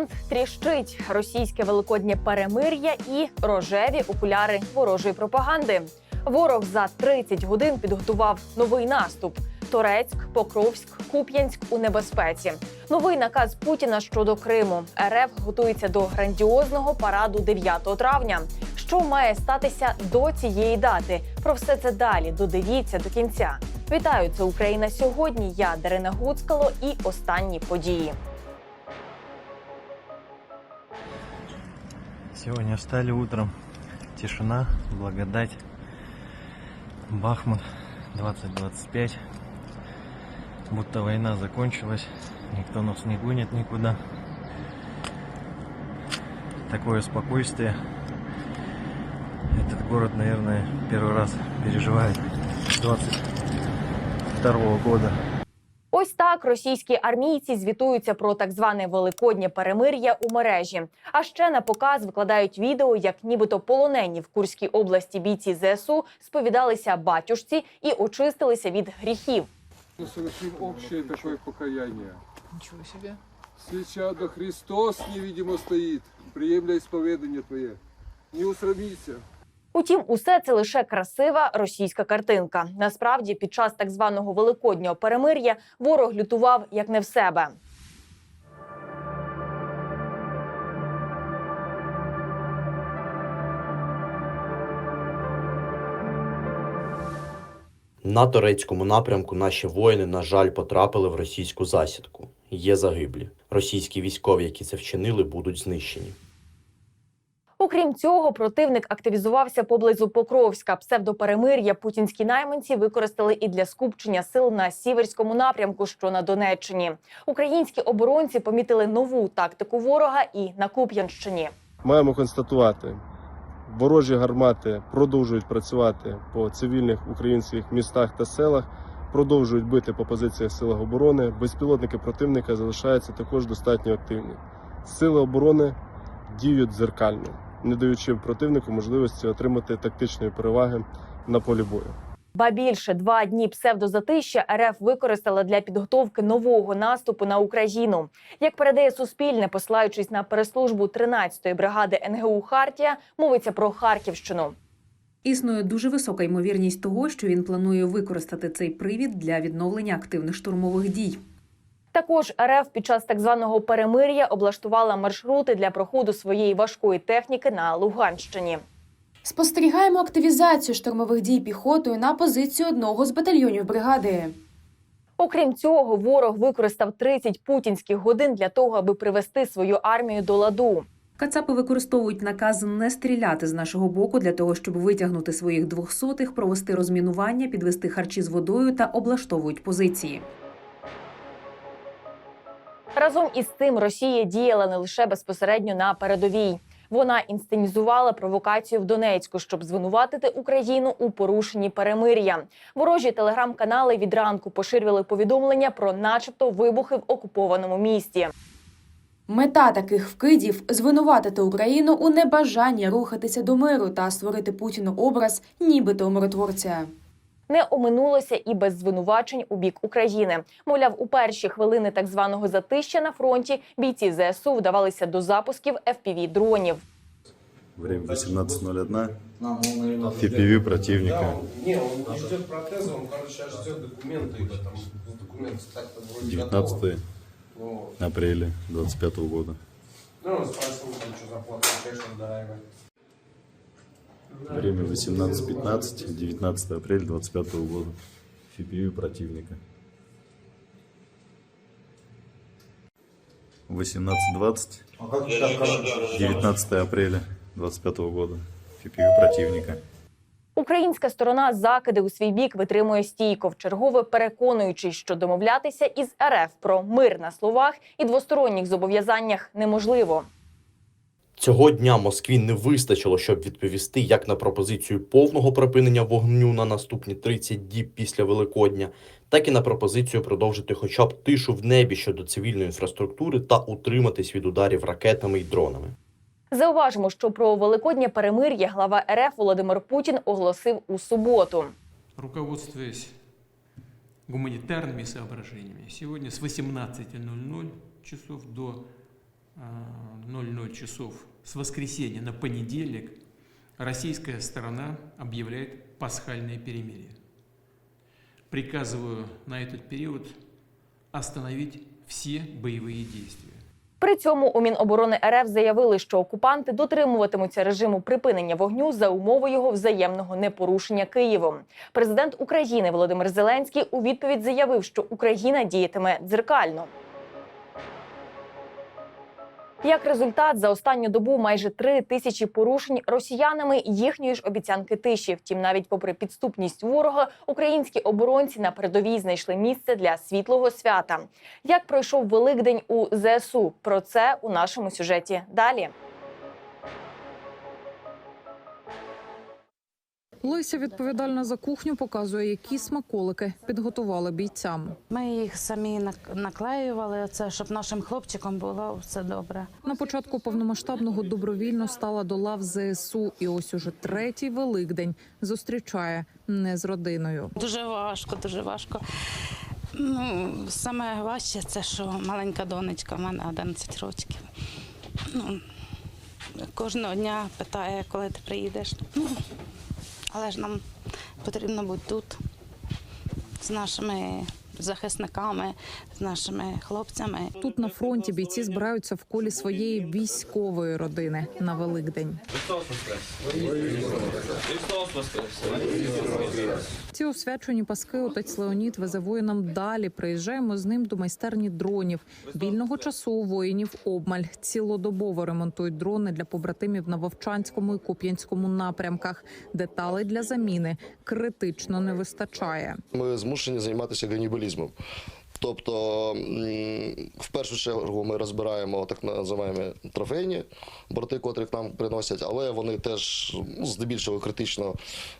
Фронт тріщить російське великоднє перемир'я і рожеві окуляри ворожої пропаганди. Ворог за 30 годин підготував новий наступ. Торецьк, Покровськ, Куп'янськ у небезпеці. Новий наказ Путіна щодо Криму. РФ готується до грандіозного параду 9 травня. Що має статися до цієї дати? Про все це далі. Додивіться до кінця. Вітаю, це Україна сьогодні. Я Дарина Гуцкало і останні події. Сегодня встали утром. Тишина, благодать. Бахмут 2025. Будто война закончилась. Никто нас не гонит никуда. Такое спокойствие. Этот город, наверное, первый раз переживает с 22 года. Ось так російські армійці звітуються про так зване великоднє перемир'я у мережі. А ще на показ викладають відео, як нібито полонені в Курській області бійці ЗСУ сповідалися батюшці і очистилися від гріхів. Мы совершим общее такое покаяние. Ничего себе. Свеча да Христос невидимо стоит, приемля исповедание Твое. Не усрамися. Утім, усе це лише красива російська картинка. Насправді, під час так званого великоднього перемир'я ворог лютував як не в себе. На турецькому напрямку наші воїни, на жаль, потрапили в російську засідку. Є загиблі. Російські військові, які це вчинили, будуть знищені. Окрім цього, противник активізувався поблизу Покровська. Псевдоперемир'я путінські найманці використали і для скупчення сил на сіверському напрямку, що на Донеччині. Українські оборонці помітили нову тактику ворога і на Куп'янщині. маємо констатувати, ворожі гармати продовжують працювати по цивільних українських містах та селах, продовжують бити по позиціях сил оборони. Безпілотники противника залишаються також достатньо активні. Сили оборони діють дзеркально, не даючи противнику можливості отримати тактичної переваги на полі бою. Ба більше два дні псевдозатища РФ використала для підготовки нового наступу на Україну. Як передає Суспільне, посилаючись на прес-службу 13-ї бригади НГУ Хартія, мовиться про Харківщину. Існує дуже висока ймовірність того, що він планує використати цей привід для відновлення активних штурмових дій. Також РФ під час так званого перемир'я облаштувала маршрути для проходу своєї важкої техніки на Луганщині. Спостерігаємо активізацію штурмових дій піхотою на позицію одного з батальйонів бригади. Окрім цього, ворог використав 30 путінських годин для того, аби привести свою армію до ладу. Кацапи використовують наказ не стріляти з нашого боку для того, щоб витягнути своїх двохсотих, провести розмінування, підвести харчі з водою та облаштовують позиції. Разом із тим Росія діяла не лише безпосередньо на передовій. Вона інсценізувала провокацію в Донецьку, щоб звинуватити Україну у порушенні перемир'я. Ворожі телеграм-канали від ранку поширювали повідомлення про, начебто, вибухи в окупованому місті. Мета таких вкидів звинуватити Україну у небажанні рухатися до миру та створити Путіну образ, нібито миротворця Не оминулося і без звинувачень у бік України. Мовляв, у перші хвилини так званого затища на фронті бійці ЗСУ вдавалися до запусків fpv дронів. Время 18.01. TPV противника. Не, он не ждет протеза, он, короче, сейчас ждет документы. Там, ну, документы так-то вроде 19 готовы. Ну, вот. апреля 25 года. Ну, он спросил, там, что зарплата, конечно, дорогая. Время 18.15. 19 апреля 25 года. TPV противника. 18.20. 19 апреля 25 года. TPV противника. Українська сторона закиди у свій бік витримує стійко, вчергове переконуючись, що домовлятися із РФ про мир на словах і двосторонніх зобов'язаннях неможливо. Цього дня Москві не вистачило, щоб відповісти як на пропозицію повного припинення вогню на наступні 30 діб після Великодня, так і на пропозицію продовжити хоча б тишу в небі щодо цивільної інфраструктури та утриматись від ударів ракетами і дронами. Зауважимо, що про великоднє перемир'я глава РФ Володимир Путін оголосив у суботу. руководствуясь гуманитарными соображениями, сегодня с 18.00 часов до 00 часов с воскресенья на понедельник российская сторона объявляет пасхальное перемирие. Приказываю на этот период остановить все боевые действия. При цьому у Міноборони РФ заявили, що окупанти дотримуватимуться режиму припинення вогню за умови його взаємного непорушення Києвом. Президент України Володимир Зеленський у відповідь заявив, що Україна діятиме дзеркально. Як результат, за останню добу майже три тисячі порушень росіянами їхньої ж обіцянки тиші. Втім, навіть попри підступність ворога, українські оборонці на передовій знайшли місце для світлого свята. Як пройшов Великдень у ЗСУ? Про це у нашому сюжеті далі. Леся відповідальна за кухню показує, які смаколики підготували бійцям. Ми їх самі нак- наклеювали, це щоб нашим хлопчикам було все добре. На початку повномасштабного добровільно стала до лав ЗСУ, і ось уже третій великдень зустрічає не з родиною. Дуже важко, дуже важко. Ну, саме важче це, що маленька донечка, в мене 11 років. Ну, кожного дня питає, коли ти приїдеш. Але ж нам потрібно бути тут з нашими захисниками, з нашими хлопцями. Тут на фронті бійці збираються в колі своєї військової родини на Великдень. Ці освячені паски отець Леонід везе воїнам далі. Приїжджаємо з ним до майстерні дронів. Вільного часу у воїнів обмаль. Цілодобово ремонтують дрони для побратимів на Вовчанському і Куп'янському напрямках. Деталей для заміни критично не вистачає. Ми змушені займатися ганібалізмом. mesmo. Тобто, в першу чергу ми розбираємо так називаємо трофейні борти, котрих нам приносять, але вони теж ну, здебільшого критично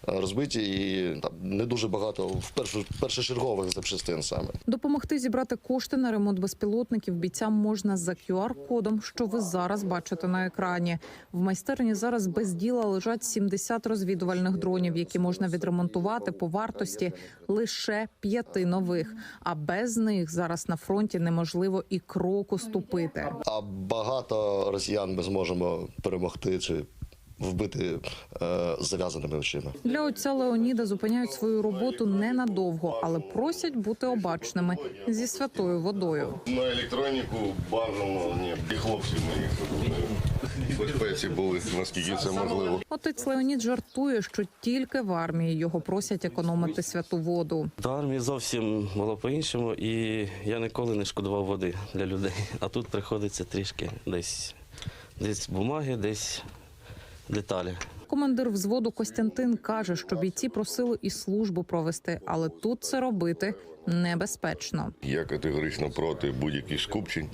е, розбиті і там не дуже багато в першу першочергових запчастин саме. Допомогти зібрати кошти на ремонт безпілотників бійцям можна за QR-кодом, що ви зараз бачите на екрані. В майстерні зараз без діла лежать 70 розвідувальних дронів, які можна відремонтувати по вартості лише п'яти нових. А без них зараз на фронті неможливо і кроку ступити. А багато росіян ми зможемо перемогти чи вбити е, зав'язаними очима. Для отця Леоніда зупиняють свою роботу ненадовго, але просять бути обачними зі святою водою. На електроніку бажано ні, і хлопці мої в безпеці були, наскільки це можливо. Отець Леонід жартує, що тільки в армії його просять економити святу воду. До армії зовсім було по-іншому, і я ніколи не шкодував води для людей. А тут приходиться трішки десь, десь бумаги, десь деталі. Командир взводу Костянтин каже, що бійці просили і службу провести, але тут це робити небезпечно. Я категорично проти будь-яких скупчень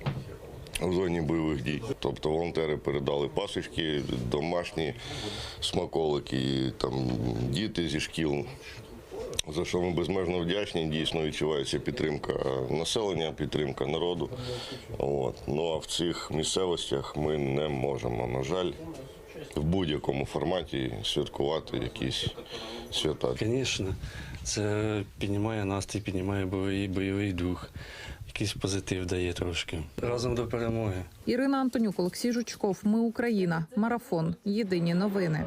у зоні бойових дій. Тобто волонтери передали пасочки, домашні смаколики, там діти зі шкіл. За що ми безмежно вдячні, дійсно відчувається підтримка населення, підтримка народу. От. Ну а в цих місцевостях ми не можемо, на жаль, в будь-якому форматі святкувати якісь свята. Звісно, це піднімає настрій, піднімає бойовий, бойовий дух, якийсь позитив дає трошки. Разом до перемоги. Ірина Антонюк, Олексій Жучков. Ми Україна. Марафон. Єдині новини.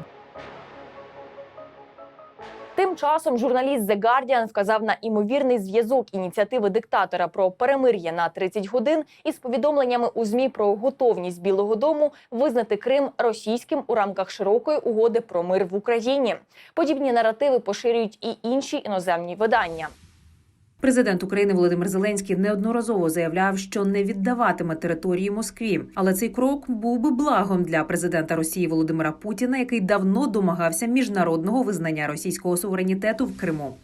Тим часом журналіст The Guardian вказав на імовірний зв'язок ініціативи диктатора про перемир'я на 30 годин із повідомленнями у змі про готовність Білого Дому визнати Крим російським у рамках широкої угоди про мир в Україні. Подібні наративи поширюють і інші іноземні видання. Президент України Володимир Зеленський неодноразово заявляв, що не віддаватиме території Москві. Але цей крок був би благом для президента Росії Володимира Путіна, який давно домагався міжнародного визнання російського суверенітету в Криму.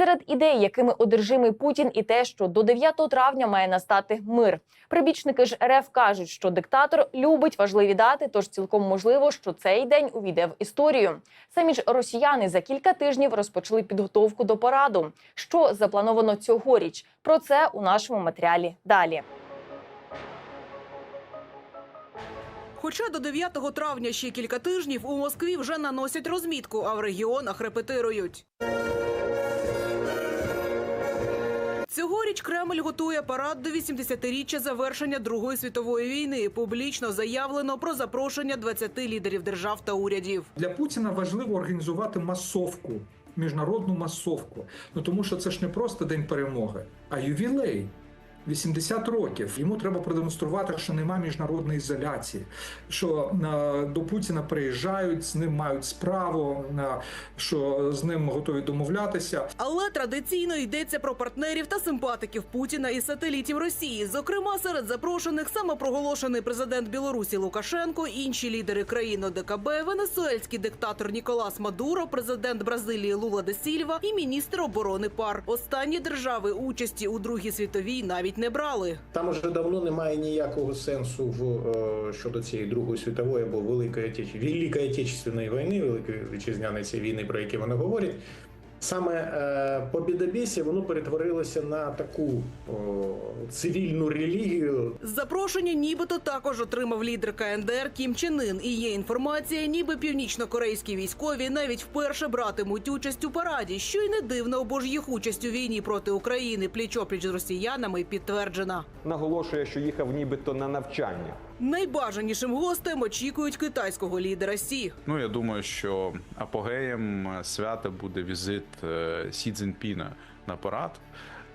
Серед ідей, якими одержимий Путін, і те, що до 9 травня має настати мир. Прибічники ж РФ кажуть, що диктатор любить важливі дати, тож цілком можливо, що цей день увійде в історію. Самі ж росіяни за кілька тижнів розпочали підготовку до параду. Що заплановано цьогоріч? Про це у нашому матеріалі далі. Хоча до 9 травня ще кілька тижнів у Москві вже наносять розмітку, а в регіонах репетирують. Цьогоріч Кремль готує парад до 80-річчя завершення Другої світової війни. Публічно заявлено про запрошення 20 лідерів держав та урядів. Для Путіна важливо організувати масовку, міжнародну масовку. Ну тому що це ж не просто день перемоги, а ювілей. 80 років йому треба продемонструвати, що нема міжнародної ізоляції, що е, до Путіна приїжджають, з ним мають справу, е, що з ним готові домовлятися. Але традиційно йдеться про партнерів та симпатиків Путіна і сателітів Росії. Зокрема, серед запрошених самопроголошений президент Білорусі Лукашенко, інші лідери країн ОДКБ, венесуельський диктатор Ніколас Мадуро, президент Бразилії Лула де Сільва і міністр оборони пар. Останні держави участі у Другій світовій навіть не брали. Там уже давно немає ніякого сенсу в е, щодо цієї Другої світової або Великої Отеч... Великої Отечественної війни, Великої вітчизняної цієї війни, про які вони говорять. Саме е, побідобєсі воно перетворилося на таку о, цивільну релігію, Запрошення нібито також отримав лідер КНДР Кім Чен Ін. І є інформація, ніби північно-корейські військові навіть вперше братимуть участь у параді, що й не дивно, бо ж їх участь у війні проти України пліч-опліч з росіянами підтверджена. Наголошує, що їхав нібито на навчання. Найбажанішим гостем очікують китайського лідера Сі. Ну я думаю, що апогеєм свята буде візит е, Сі Цзіньпіна на парад.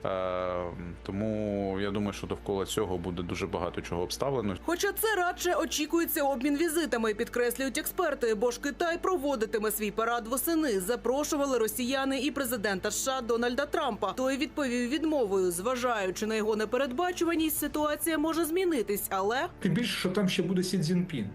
Е, Тому я думаю, що довкола цього буде дуже багато чого обставлено. Хоча це радше очікується обмін візитами, підкреслюють експерти, бо ж Китай проводитиме свій парад восени. Запрошували росіяни і президента США Дональда Трампа. Той відповів відмовою, зважаючи на його непередбачуваність, ситуація може змінитись, але Тим більше, що там ще буде Сі Цзіньпін.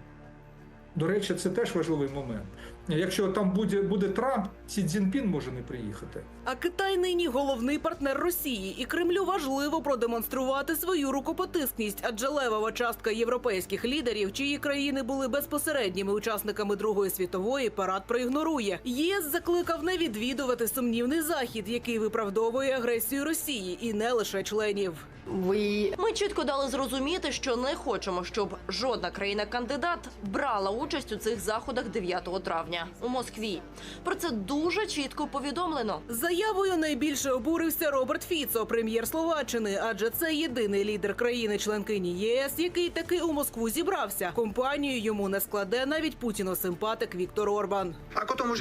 До речі, це теж важливий момент. Якщо там буде, буде Трамп, Сі Цзіньпін може не приїхати. А Китай нині головний партнер Росії, і Кремлю важливо продемонструвати свою рукопотискність, адже левова частка європейських лідерів, чиї країни були безпосередніми учасниками Другої світової, парад проігнорує. ЄС закликав не відвідувати сумнівний захід, який виправдовує агресію Росії, і не лише членів. Ви ми чітко дали зрозуміти, що не хочемо, щоб жодна країна-кандидат брала участь у цих заходах 9 травня у Москві. Про це дуже чітко повідомлено. Заявою найбільше обурився Роберт Фіцо, прем'єр Словаччини, адже це єдиний лідер країни-членкині ЄС, який таки у Москву зібрався. Компанію йому не складе навіть путіно-симпатик Віктор Орбан.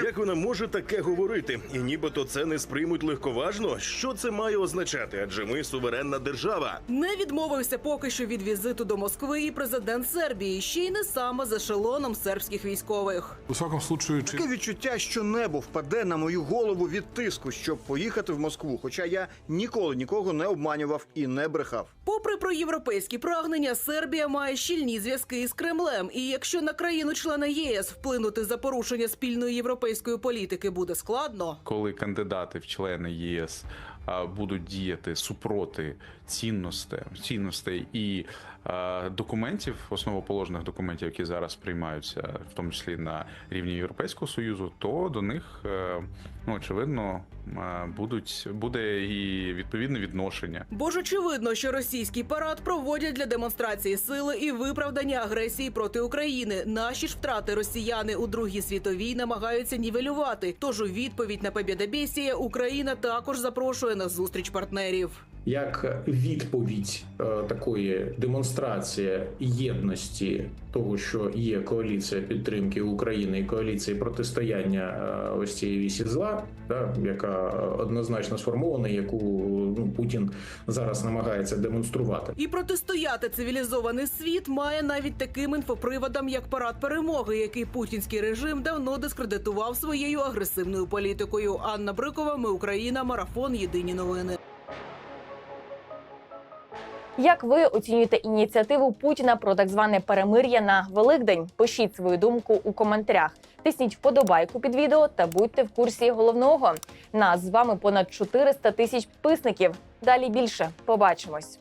Як вона може таке говорити? І нібито це не сприймуть легковажно. Що це має означати? Адже ми суверенна держава. Не відмовився поки що від візиту до Москви і президент Сербії, ще й не саме з ешелоном сербських військових. У всякому случаю, таке відчуття, що небо впаде на мою голову від тиску, щоб поїхати в Москву. Хоча я ніколи нікого не обманював і не брехав. Попри проєвропейські прагнення, Сербія має щільні зв'язки із Кремлем. І якщо на країну-члена ЄС вплинути за порушення спільної європейської політики буде складно, Коли кандидати в члени ЄС будуть діяти супроти цінностей, цінностей і а, документів, основоположних документів, які зараз приймаються, в тому числі на рівні Європейського союзу, то до них е, ну очевидно е, будуть буде і відповідне відношення. бо ж очевидно, що російський парад проводять для демонстрації сили і виправдання агресії проти України. Наші ж втрати росіяни у другій світовій намагаються нівелювати. Тож у відповідь на побєдобєсія Україна також запрошує на зустріч партнерів. Як відповідь е, такої демонстрації єдності того, що є коаліція підтримки України і коаліції протистояння е, ось цієї вісі зла, да, яка однозначно сформована, яку ну, Путін зараз намагається демонструвати. І протистояти цивілізований світ має навіть таким інфоприводам, як парад перемоги, який путінський режим давно дискредитував своєю агресивною політикою. Анна Брикова, ми Україна, марафон. Єдині новини. Як ви оцінюєте ініціативу Путіна про так зване перемир'я на Великдень? Пишіть свою думку у коментарях. Тисніть вподобайку під відео та будьте в курсі головного. Нас з вами понад 400 тисяч підписників. Далі більше побачимось.